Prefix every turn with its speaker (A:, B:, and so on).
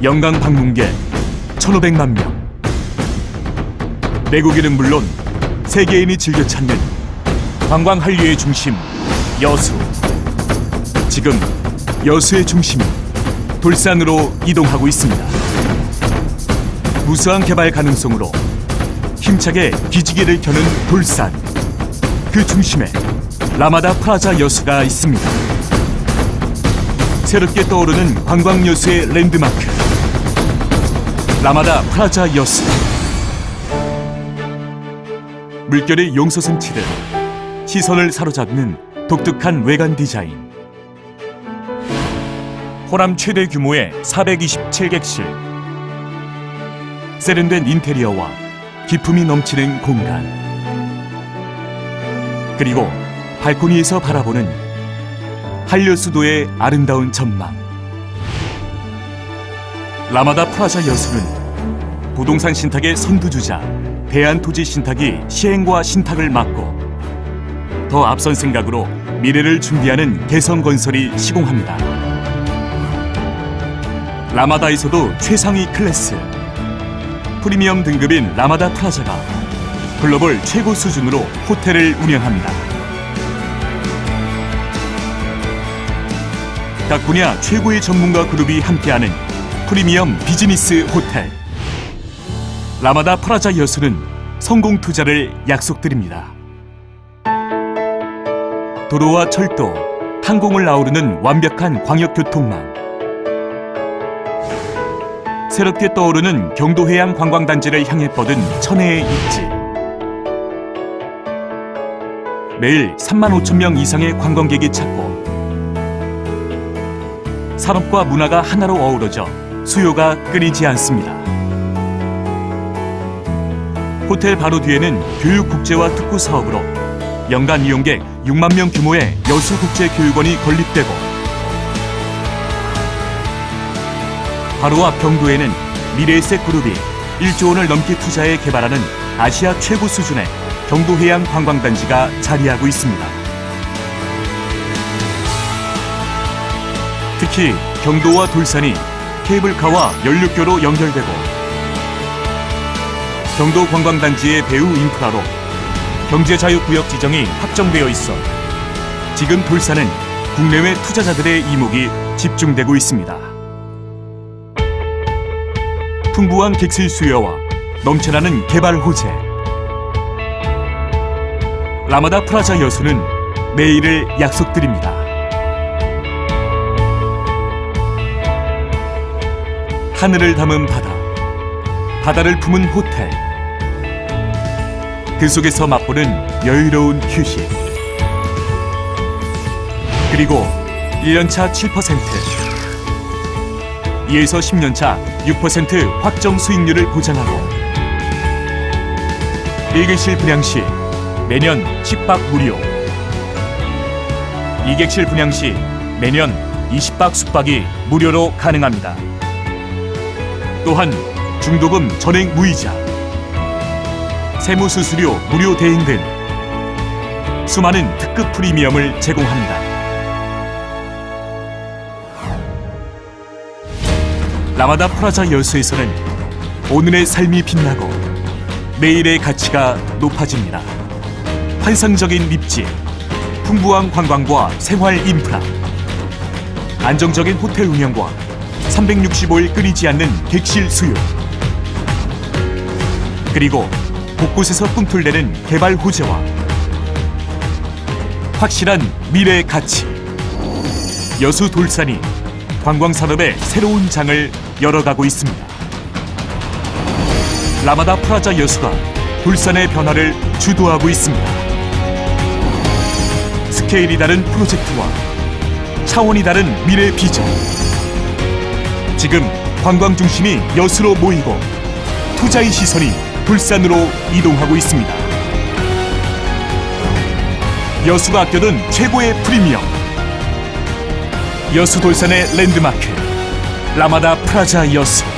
A: 영광 방문객 1,500만 명. 내국인은 물론 세계인이 즐겨 찾는 관광 한류의 중심 여수. 지금 여수의 중심이 돌산으로 이동하고 있습니다. 무수한 개발 가능성으로 힘차게 기지개를 켜는 돌산. 그 중심에 라마다 프라자 여수가 있습니다. 새롭게 떠오르는 관광 여수의 랜드마크. 라마다 프라자 여수. 물결의 용솟음 치듯 시선을 사로잡는 독특한 외관 디자인. 호남 최대 규모의 427객실. 세련된 인테리어와 기품이 넘치는 공간. 그리고 발코니에서 바라보는 한려수도의 아름다운 전망. 라마다 프라자 여수는 부동산 신탁의 선두주자 대한토지 신탁이 시행과 신탁을 맡고 더 앞선 생각으로 미래를 준비하는 개성건설이 시공합니다. 라마다에서도 최상위 클래스 프리미엄 등급인 라마다 프라자가 글로벌 최고 수준으로 호텔을 운영합니다. 각 분야 최고의 전문가 그룹이 함께하는 프리미엄 비즈니스 호텔. 라마다 프라자 여수는 성공 투자를 약속드립니다. 도로와 철도, 항공을 아우르는 완벽한 광역교통망. 새롭게 떠오르는 경도해양 관광단지를 향해 뻗은 천혜의 입지 매일 3만 5천 명 이상의 관광객이 찾고 산업과 문화가 하나로 어우러져 수요가 끊이지 않습니다. 호텔 바로 뒤에는 교육국제화 특구 사업으로 연간 이용객 6만 명 규모의 여수국제교육원이 건립되고 바로 앞 경도에는 미래에셋 그룹이 1조 원을 넘게 투자해 개발하는 아시아 최고 수준의 경도해양 관광단지가 자리하고 있습니다. 특히 경도와 돌산이 케이블카와 연륙교로 연결되고 경도 관광단지의 배후 인프라로 경제자유구역 지정이 확정되어 있어 지금 돌산은 국내외 투자자들의 이목이 집중되고 있습니다. 풍부한 객실 수요와 넘쳐나는 개발 호재 라마다 프라자 여수는 내일을 약속드립니다. 하늘을 담은 바다, 바다를 품은 호텔. 그 속에서 맛보는 여유로운 휴식. 그리고 1년차 7%, 2에서 10년차 6% 확정 수익률을 보장하고 1객실 분양 시 매년 식박 무료 2객실 분양 시 매년 20박 숙박이 무료로 가능합니다. 또한 중도금 전액 무이자 세무수수료 무료 대행 등 수많은 특급 프리미엄을 제공합니다. 라마다 프라자 여수에서는 오늘의 삶이 빛나고 내일의 가치가 높아집니다. 환상적인 입지, 풍부한 관광과 생활 인프라, 안정적인 호텔 운영과 365일 끊이지 않는 객실 수요, 그리고 곳곳에서 꿈틀대는 개발 호재와 확실한 미래 가치. 여수 돌산이 관광 산업의 새로운 장을 열어가고 있습니다. 라마다 프라자 여수가 돌산의 변화를 주도하고 있습니다. 스케일이 다른 프로젝트와 차원이 다른 미래 비전. 지금 관광 중심이 여수로 모이고 투자의 시선이 돌산으로 이동하고 있습니다. 여수가 아껴둔 최고의 프리미엄. 여수 돌산의 랜드마크 라마다 프라자 여수.